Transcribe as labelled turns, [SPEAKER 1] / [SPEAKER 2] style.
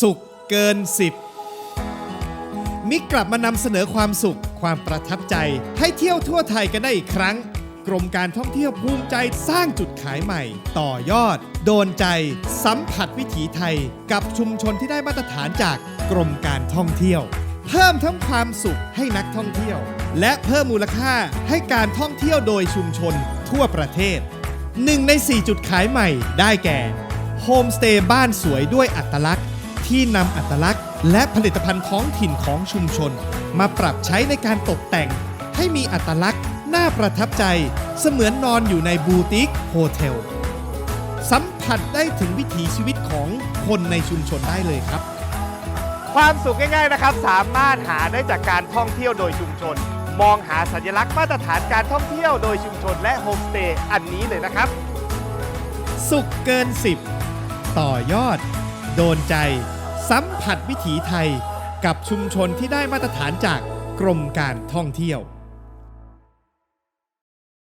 [SPEAKER 1] สุขเกิน 10 มิกกลับมานำเสนอความสุขความประทับใจ ให้เที่ยวทั่วไทยกันได้อีกครั้ง กรมการท่องเที่ยวภูมิใจสร้างจุดขายใหม่ ต่อยอด โดนใจ สัมผัสวิถีไทย กับชุมชนที่ได้มาตรฐานจากกรมการท่องเที่ยว เพิ่มทั้งความสุขให้นักท่องเที่ยว และเพิ่มมูลค่าให้การท่องเที่ยวโดยชุมชนทั่วประเทศหนึ่งใน 4 จุดขายใหม่ได้แก่โฮมสเตย์บ้านสวยด้วยอัตลักษณ์ ที่นำอัตลักษณ์ และผลิตภัณฑ์ท้องถิ่นของชุมชน มาปรับใช้ในการตกแต่ง ให้มีอัตลักษณ์น่าประทับใจ เสมือนนอนอยู่ในบูติกโฮเทล สัมผัสได้ถึงวิถีชีวิตของคนในชุมชนได้เลยครับ
[SPEAKER 2] ความสุขง่ายๆนะครับ สามารถหาได้จากการท่องเที่ยวโดยชุมชน มองหาสัญลักษณ์มาตรฐานการท่องเที่ยวโดยชุมชนและโฮมสเตย์อันนี้เลยนะครับ
[SPEAKER 1] สุขเกิน 10 ต่อยอด โดนใจ สัมผัสวิถีไทยกับชุมชนที่ได้มาตรฐานจากกรมการท่องเที่ยว